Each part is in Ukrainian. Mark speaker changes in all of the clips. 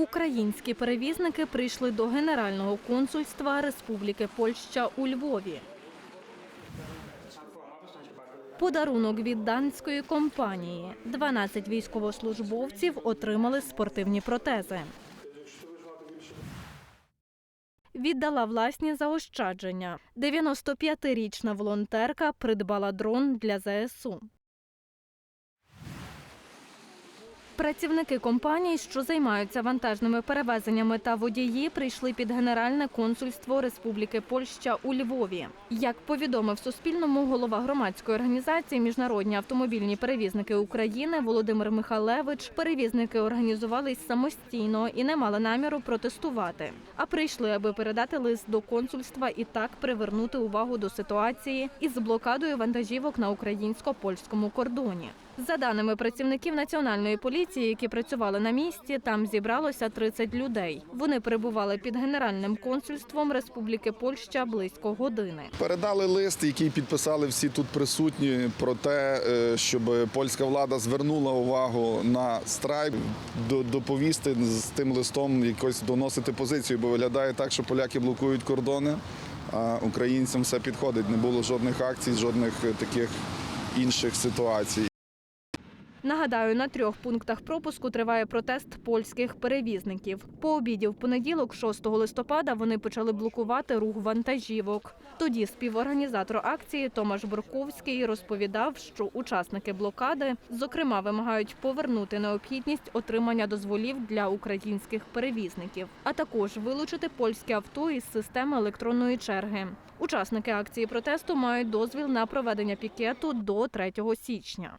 Speaker 1: Українські перевізники прийшли до Генерального консульства Республіки Польща у Львові. Подарунок від данської компанії. 12 військовослужбовців отримали спортивні протези. Віддала власні заощадження. 95-річна волонтерка придбала дрон для ЗСУ. Працівники компаній, що займаються вантажними перевезеннями та водії, прийшли під Генеральне консульство Республіки Польща у Львові. Як повідомив Суспільному голова громадської організації Міжнародні автомобільні перевізники України Володимир Михалевич, перевізники організувались самостійно і не мали наміру протестувати, а прийшли, аби передати лист до консульства і так привернути увагу до ситуації із блокадою вантажівок на українсько-польському кордоні. За даними працівників національної поліції, які працювали на місці, там зібралося 30 людей. Вони перебували під генеральним консульством Республіки Польща близько години.
Speaker 2: Передали лист, який підписали всі тут присутні, про те, е, щоб польська влада звернула увагу на страйк, до- доповісти з тим листом, якось доносити позицію, бо виглядає так, що поляки блокують кордони, а українцям все підходить. Не було жодних акцій, жодних е, таких інших ситуацій.
Speaker 1: Нагадаю, на трьох пунктах пропуску триває протест польських перевізників. По обіді в понеділок, 6 листопада, вони почали блокувати рух вантажівок. Тоді співорганізатор акції Томаш Бурковський розповідав, що учасники блокади, зокрема, вимагають повернути необхідність отримання дозволів для українських перевізників, а також вилучити польське авто із системи електронної черги. Учасники акції протесту мають дозвіл на проведення пікету до 3 січня.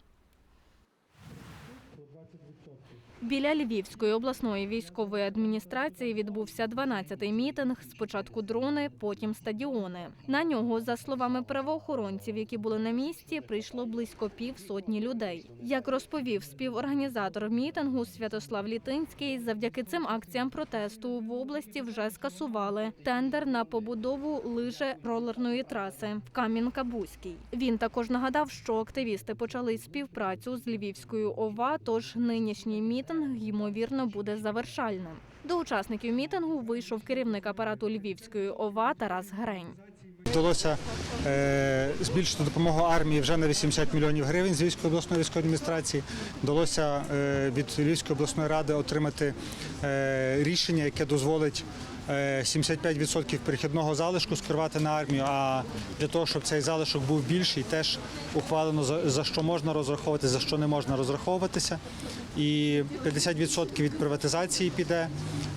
Speaker 1: Біля Львівської обласної військової адміністрації відбувся 12-й мітинг. Спочатку дрони, потім стадіони. На нього, за словами правоохоронців, які були на місці, прийшло близько півсотні людей. Як розповів співорганізатор мітингу Святослав Літинський, завдяки цим акціям протесту в області вже скасували тендер на побудову лиже ролерної траси в Кам'янка-Бузький. Він також нагадав, що активісти почали співпрацю з Львівською ОВА, тож нинішній мітинг ймовірно буде завершальним. До учасників мітингу вийшов керівник апарату Львівської ОВА Тарас Грень.
Speaker 3: Вдалося е, збільшити допомогу армії вже на 80 мільйонів гривень з Львівської обласної військової адміністрації. Вдалося е, від Львівської обласної ради отримати е, рішення, яке дозволить 75% перехідного залишку скерувати на армію. А для того, щоб цей залишок був більший, теж ухвалено за що можна розраховувати, за що не можна розраховуватися. І 50% від приватизації піде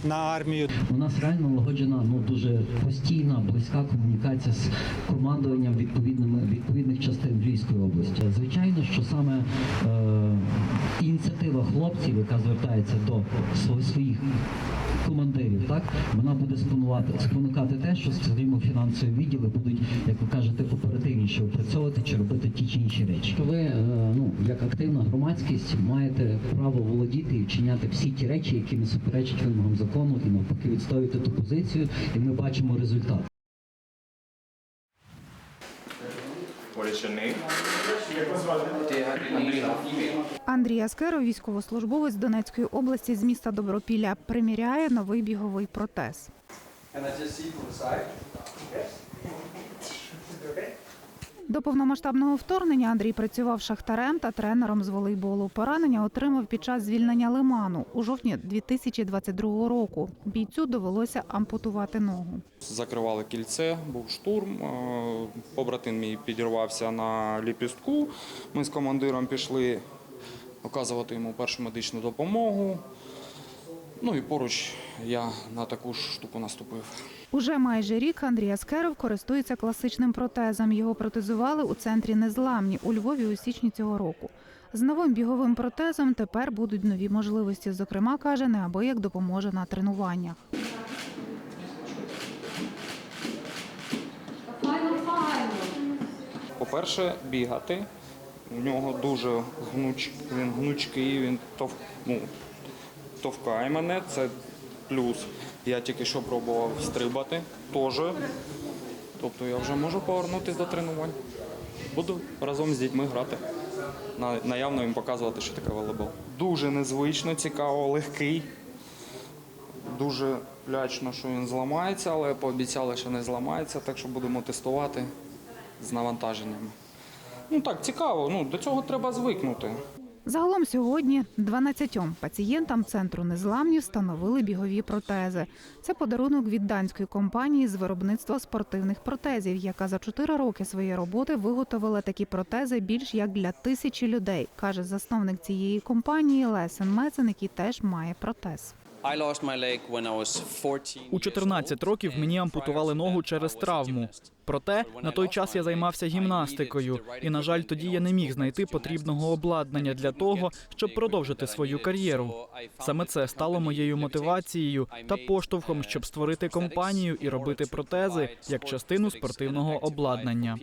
Speaker 3: на армію.
Speaker 4: У нас реально налагоджена ну дуже постійна близька комунікація з командуванням відповідними відповідних частин Львівської області. Звичайно, що саме е, ініціатива хлопців, яка звертається до своїх командирів, так вона буде спонукати те, що скажімо, фінансові відділи будуть, як ви кажете, оперативніше опрацьовувати чи робити ті чи інші речі. Ви е, ну як активна громадськість маєте право володіти і вчиняти всі ті речі, які не суперечать вимогам закону, і навпаки відстоювати ту позицію, і ми бачимо результат.
Speaker 5: What is your name?
Speaker 6: Андрій Аскеров, військовослужбовець Донецької області з міста Добропілля, приміряє новий біговий протез. До повномасштабного вторгнення Андрій працював шахтарем та тренером з волейболу. Поранення отримав під час звільнення лиману у жовтні 2022 року. Бійцю довелося ампутувати ногу.
Speaker 7: Закривали кільце, був штурм. е, Побратим мій підірвався на ліпістку. Ми з командиром пішли оказувати йому першу медичну допомогу. Ну і поруч я на таку ж штуку наступив.
Speaker 6: Уже майже рік Андрій Аскеров користується класичним протезом. Його протезували у центрі Незламні у Львові у січні цього року. З новим біговим протезом тепер будуть нові можливості. Зокрема, каже, неабияк допоможе на тренуваннях.
Speaker 7: По-перше, бігати. У нього дуже гнуч, він гнучкий, він тов, ну, товкає мене, це плюс. Я тільки що пробував стрибати теж. Тобто я вже можу повернутися до тренувань. Буду разом з дітьми грати. Наявно їм показувати, що таке волейбол. Дуже незвично, цікаво, легкий. дуже лячно, що він зламається, але пообіцяли, що не зламається, так що будемо тестувати з навантаженнями. Ну так, цікаво, ну, до цього треба звикнути.
Speaker 6: Загалом сьогодні 12 пацієнтам центру незламні встановили бігові протези. Це подарунок від данської компанії з виробництва спортивних протезів, яка за 4 роки своєї роботи виготовила такі протези більш як для тисячі людей, каже засновник цієї компанії Лесен Мецен, який теж має протез.
Speaker 8: I lost my leg when I was 14
Speaker 9: У 14 років мені ампутували ногу через травму. Проте на той час я займався гімнастикою, і на жаль, тоді я не міг знайти потрібного обладнання для того, щоб продовжити свою кар'єру. Саме це стало моєю мотивацією та поштовхом, щоб створити компанію і робити протези як частину спортивного обладнання.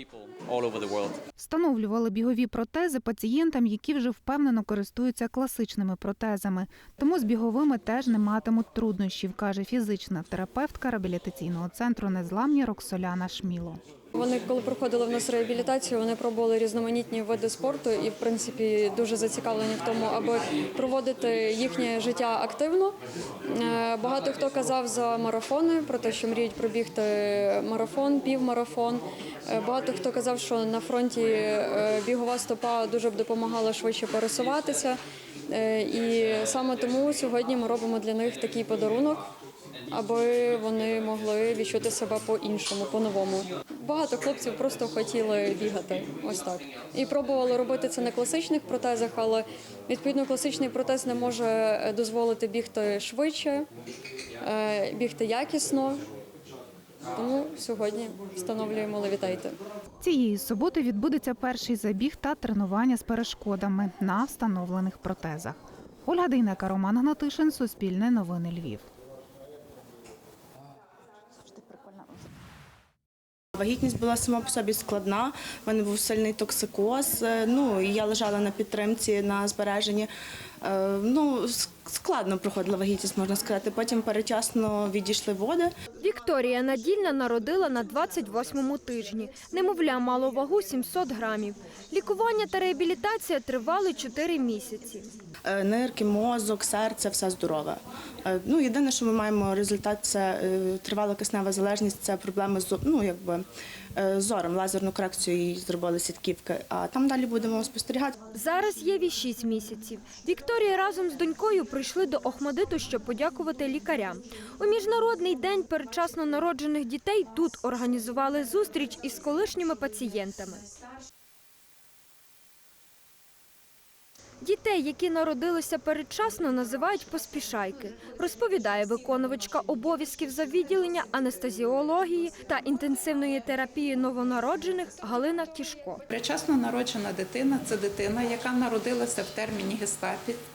Speaker 8: All.
Speaker 6: Встановлювали бігові протези пацієнтам, які вже впевнено користуються класичними протезами. Тому з біговими теж не матимуть труднощів, каже фізична терапевтка реабілітаційного центру незламні Роксоляна Шміло.
Speaker 10: Вони, коли проходили в нас реабілітацію, вони пробували різноманітні види спорту і, в принципі, дуже зацікавлені в тому, аби проводити їхнє життя активно. Е, Багато хто казав за марафони, про те, що мріють пробігти марафон, півмарафон. Е, Багато хто казав, що на фронті е, бігова стопа дуже б допомагала швидше пересуватися. І саме тому сьогодні ми робимо для них такий подарунок аби вони могли відчути себе по-іншому, по-новому. Багато хлопців просто хотіли бігати, ось так. І пробували робити це на класичних протезах, але відповідно класичний протез не може е, дозволити бігти швидше, е, бігти якісно. Тому сьогодні встановлюємо левітейти.
Speaker 6: Цієї суботи відбудеться перший забіг та тренування з перешкодами на встановлених протезах. Ольга Дейнека, Роман Гнатишин, Суспільне новини Львів.
Speaker 11: Вагітність була сама по собі складна. У мене був сильний токсикоз. е, Ну і я лежала на підтримці на збереженні. Е, Ну складно проходила вагітність, можна сказати. Потім перечасно відійшли води.
Speaker 12: Вікторія Надільна народила на 28-му тижні. Немовля мало вагу 700 грамів. Лікування та реабілітація тривали 4 місяці.
Speaker 11: Е, Нирки, мозок, серце, все здорове. Е, Ну єдине, що ми маємо результат, це тривала киснева залежність, це проблеми з ну, якби, зором, лазерну корекцію їй зробили сітківки. А там далі будемо спостерігати.
Speaker 12: Зараз Єві 6 місяців. Вікторія разом з донькою прийшли до Охмадиту, щоб подякувати лікарям. У міжнародний день передчасно народжених дітей тут організували зустріч із колишніми пацієнтами. Дітей, які народилися передчасно, називають поспішайки, розповідає виконувачка обов'язків за відділення анестезіології та інтенсивної терапії новонароджених Галина Тішко.
Speaker 13: Причасно народжена дитина це дитина, яка народилася в терміні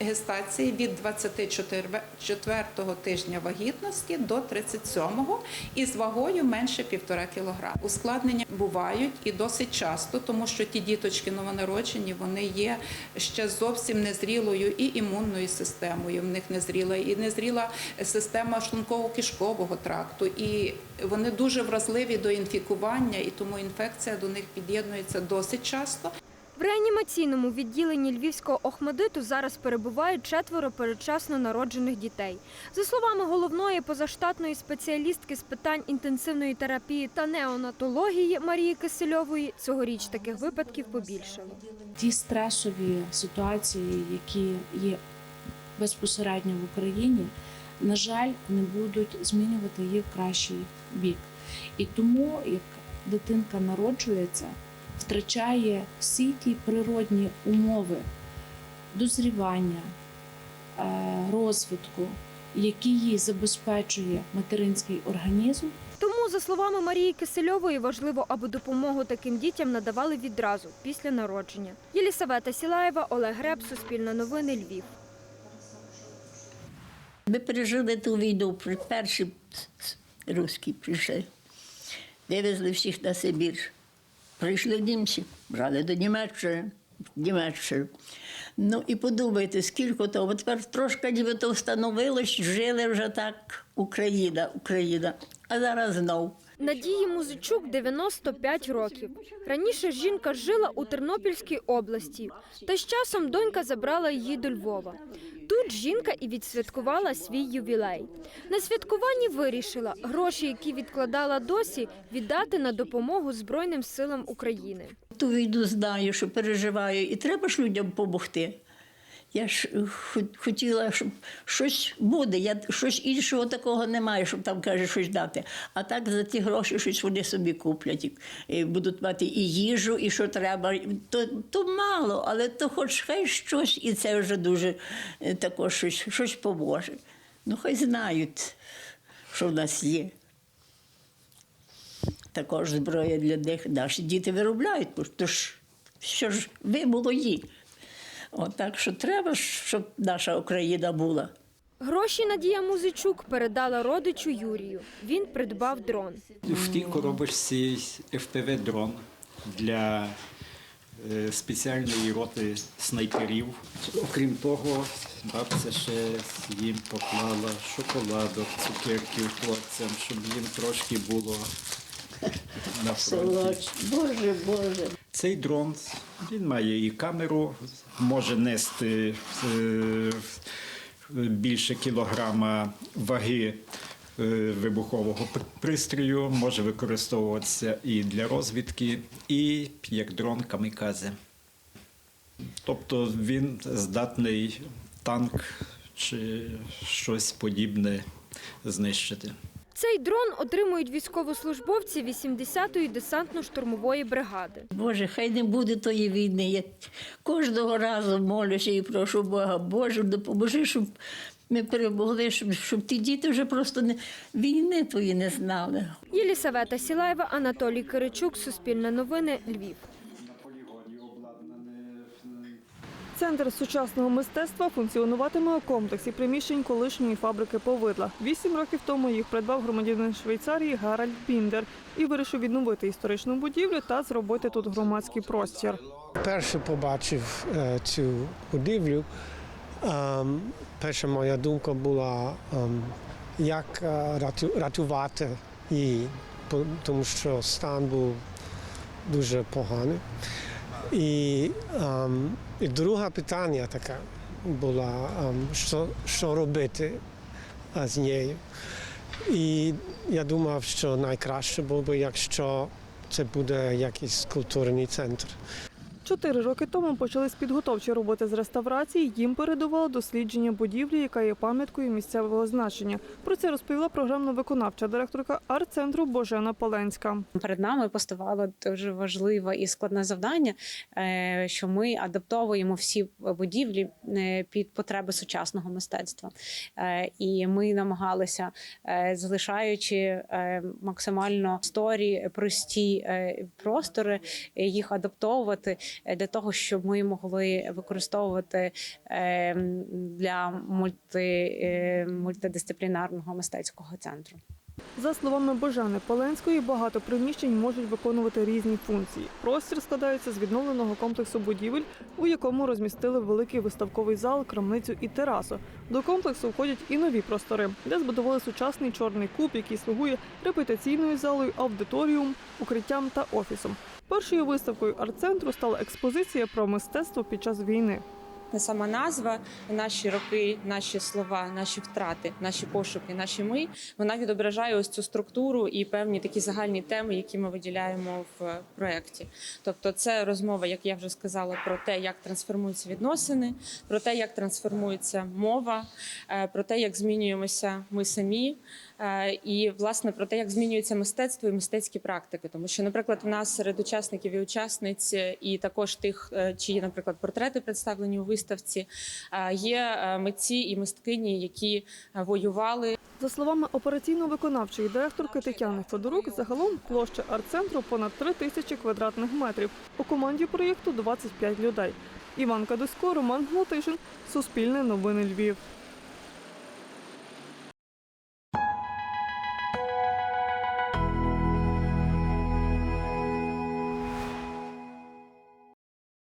Speaker 13: гестації від 24-го тижня вагітності до 37-го із вагою менше 1,5 кг. Ускладнення бувають і досить часто, тому що ті діточки новонароджені вони є ще зовсім незрілою і імунною системою. В них незріла і незріла система шлунково-кишкового тракту. І вони дуже вразливі до інфікування, і тому інфекція до них під'єднується досить часто.
Speaker 12: В реанімаційному відділенні Львівського Охмадиту зараз перебувають четверо передчасно народжених дітей. За словами головної позаштатної спеціалістки з питань інтенсивної терапії та неонатології Марії Кисельової, цьогоріч таких випадків побільшало.
Speaker 14: ті стресові ситуації, які є безпосередньо в Україні, на жаль, не будуть змінювати її в кращий бік. І тому, як дитинка народжується, втрачає всі ті природні умови дозрівання, е, розвитку, які їй забезпечує материнський організм,
Speaker 12: Тому, за словами Марії Кисельової, важливо, аби допомогу таким дітям надавали відразу після народження. Єлісавета Сілаєва, Олег Греб, Суспільне новини, Львів.
Speaker 15: Ми пережили ту війну, при- перші русські прийшли. Вивезли всіх на Сибір. Прийшли німці, брали до Німеччини. Німеччину. Ну і подумайте, скільки того. Тепер трошки ніби то встановилось, жили вже так Україна, Україна. А зараз знов
Speaker 12: Надії Музичук 95 років. Раніше жінка жила у Тернопільській області, та з часом донька забрала її до Львова. Тут жінка і відсвяткувала свій ювілей. На святкуванні вирішила гроші, які відкладала досі, віддати на допомогу Збройним силам України.
Speaker 15: Ту війну знаю, що переживаю, і треба ж людям допомогти. Я ж е, хотіла, щоб щось буде. Я щось іншого такого немає, щоб там каже щось дати. А так за ті гроші щось вони собі куплять. І, будуть мати і їжу, і що треба. То, то мало, але то хоч хай щось, і це вже дуже е, також щось, щось поможе. Ну, хай знають, що в нас є. Також зброя для них наші діти виробляють, бо то ж що ж ви молоді. От, так що треба, щоб наша Україна була.
Speaker 12: Гроші Надія Музичук передала родичу Юрію. Він придбав дрон.
Speaker 16: В тій коробочці FPV-дрон для е, спеціальної роти снайперів. Окрім того, бабця ще їм поклала шоколадок, цукерків хлопцям, щоб їм трошки було на фронті.
Speaker 15: Боже, Боже.
Speaker 16: Цей дрон він має і камеру, може нести е, більше кілограма ваги е, вибухового пристрою, може використовуватися і для розвідки, і як дрон камікадзе. Тобто він здатний танк чи щось подібне знищити.
Speaker 12: Цей дрон отримують військовослужбовці 80-ї десантно-штурмової бригади.
Speaker 15: Боже, хай не буде тої війни. Я кожного разу молюся і прошу Бога, Боже, допоможи, щоб ми перемогли, щоб, щоб ті діти вже просто не, війни тої не знали.
Speaker 12: Єлісавета Сілаєва, Анатолій Киричук, Суспільне новини, Львів.
Speaker 17: Центр сучасного мистецтва функціонуватиме у комплексі приміщень колишньої фабрики повидла. Вісім років тому їх придбав громадянин Швейцарії Гаральд Біндер і вирішив відновити історичну будівлю та зробити тут громадський простір.
Speaker 18: Перше побачив е, цю будівлю. ем, перша моя думка була, ем, як е, рятувати її, тому що стан був дуже поганий. І, ем, і друге питання таке було, ем, що, що робити е, з нею. І я думав, що найкраще було б, якщо це буде якийсь культурний центр.
Speaker 17: Чотири роки тому почались підготовчі роботи з реставрації. Їм передувало дослідження будівлі, яка є пам'яткою місцевого значення. Про це розповіла програмно-виконавча директорка арт-центру Божена Поленська.
Speaker 19: Перед нами поставало дуже важливе і складне завдання, е, що ми адаптовуємо всі будівлі е, під потреби сучасного мистецтва. Е, І ми намагалися, залишаючи максимально сторі, прості простори, їх адаптовувати для того, щоб ми могли використовувати е, для мульти, е, мультидисциплінарного мистецького центру.
Speaker 17: За словами Божени Поленської, багато приміщень можуть виконувати різні функції. Простір складається з відновленого комплексу будівель, у якому розмістили великий виставковий зал, крамницю і терасу. До комплексу входять і нові простори, де збудували сучасний чорний куб, який слугує репетиційною залою, аудиторіум, укриттям та офісом. Першою виставкою арт-центру стала експозиція про мистецтво під час війни.
Speaker 20: Сама назва, наші роки, наші слова, наші втрати, наші пошуки, наші ми вона відображає ось цю структуру і певні такі загальні теми, які ми виділяємо в проєкті. Тобто, це розмова, як я вже сказала, про те, як трансформуються відносини, про те, як трансформується мова, е, про те, як змінюємося ми самі, і власне про те, як змінюється мистецтво і мистецькі практики. Тому що, наприклад, в нас серед учасників і учасниць, е, і також тих, е, чиї, наприклад, портрети представлені у виставці, е, є е, митці і мисткині, які е, воювали.
Speaker 17: За словами операційно-виконавчої директорки Тетяни Федорук, загалом площа арт-центру понад 3 тисячі квадратних метрів. У команді проєкту 25 людей. Іван Кадусько, Роман Гнатишин, Суспільне новини Львів.